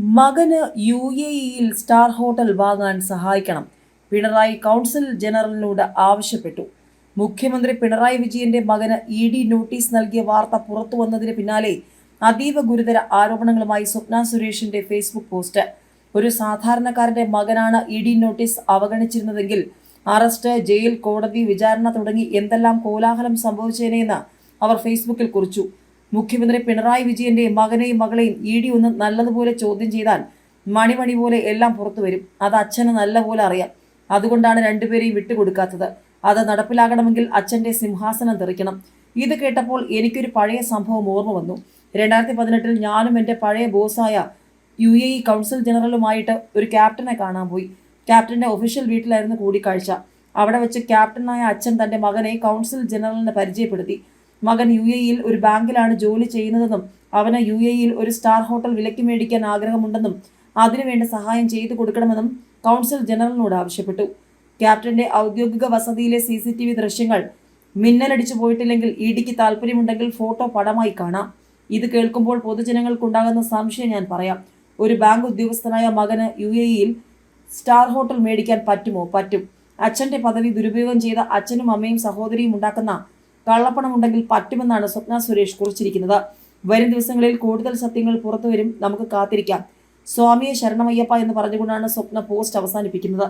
മകന് U A ഇയിൽ star hotel വാങ്ങാൻ സഹായിക്കണം. പിണറായി കൗൺസിൽ ജനറലിനോട് ആവശ്യപ്പെട്ടു. മുഖ്യമന്ത്രി പിണറായി വിജയന്റെ മകന് ഇ ഡി നോട്ടീസ് നൽകിയ വാർത്ത പുറത്തു വന്നതിന് പിന്നാലെ അതീവ ഗുരുതര ആരോപണങ്ങളുമായി സ്വപ്ന സുരേഷിന്റെ ഫേസ്ബുക്ക് പോസ്റ്റ്. ഒരു സാധാരണക്കാരന്റെ മകനാണ് ഇ ഡി നോട്ടീസ് അവഗണിച്ചിരുന്നതെങ്കിൽ അറസ്റ്റ് ജയിൽ കോടതി വിചാരണ തുടങ്ങി എന്തെല്ലാം കോലാഹലം സംഭവിച്ചേനെയെന്ന് അവർ ഫേസ്ബുക്കിൽ കുറിച്ചു. മുഖ്യമന്ത്രി പിണറായി വിജയന്റെ മകനെയും മകളെയും ഇ ഡി ഒന്ന് നല്ലതുപോലെ ചോദ്യം ചെയ്താൽ മണിമണി പോലെ എല്ലാം പുറത്തു വരും. അത് അച്ഛന് നല്ലപോലെ അറിയാം. അതുകൊണ്ടാണ് രണ്ടുപേരെയും വിട്ടുകൊടുക്കാത്തത്. അത് നടപ്പിലാകണമെങ്കിൽ അച്ഛന്റെ സിംഹാസനം തെറിക്കണം. ഇത് കേട്ടപ്പോൾ എനിക്കൊരു പഴയ സംഭവം ഓർമ്മ വന്നു. രണ്ടായിരത്തി പതിനെട്ടിൽ ഞാനും എന്റെ പഴയ ബോസായ യു എ ഇ കൗൺസിൽ ജനറലുമായിട്ട് ഒരു ക്യാപ്റ്റനെ കാണാൻ പോയി. ക്യാപ്റ്റന്റെ ഒഫീഷ്യൽ വീട്ടിലായിരുന്നു കൂടിക്കാഴ്ച. അവിടെ വെച്ച് ക്യാപ്റ്റനായ അച്ഛൻ തന്റെ മകനെ കൗൺസിൽ ജനറലിനെ പരിചയപ്പെടുത്തി. മകൻ യു എ ഇയിൽ ഒരു ബാങ്കിലാണ് ജോലി ചെയ്യുന്നതെന്നും അവന് യു എ ഇയിൽ ഒരു സ്റ്റാർ ഹോട്ടൽ വിലയ്ക്ക് മേടിക്കാൻ ആഗ്രഹമുണ്ടെന്നും അതിനുവേണ്ട സഹായം ചെയ്തു കൊടുക്കണമെന്നും കൗൺസിൽ ജനറലിനോട് ആവശ്യപ്പെട്ടു. ക്യാപ്റ്റന്റെ ഔദ്യോഗിക വസതിയിലെ സി സി ടി വി ദൃശ്യങ്ങൾ മിന്നലടിച്ചു പോയിട്ടില്ലെങ്കിൽ ഇ ഡിക്ക് താല്പര്യമുണ്ടെങ്കിൽ ഫോട്ടോ പടമായി കാണാം. ഇത് കേൾക്കുമ്പോൾ പൊതുജനങ്ങൾക്കുണ്ടാകുന്ന സംശയം ഞാൻ പറയാം. ഒരു ബാങ്ക് ഉദ്യോഗസ്ഥനായ മകന് യു എ ഇയിൽ സ്റ്റാർ ഹോട്ടൽ മേടിക്കാൻ പറ്റുമോ? പറ്റും. അച്ഛന്റെ പദവി ദുരുപയോഗം ചെയ്ത അച്ഛനും അമ്മയും സഹോദരിയും ഉണ്ടാക്കുന്ന കള്ളപ്പണം ഉണ്ടെങ്കിൽ പറ്റുമെന്നാണ് സ്വപ്ന സുരേഷ് കുറിച്ചിരിക്കുന്നത്. വരും ദിവസങ്ങളിൽ കൂടുതൽ സത്യങ്ങൾ പുറത്തുവരും. നമുക്ക് കാത്തിരിക്കാം. സ്വാമിയെ ശരണമയ്യപ്പ എന്ന് പറഞ്ഞുകൊണ്ടാണ് സ്വപ്ന പോസ്റ്റ് അവസാനിപ്പിക്കുന്നത്.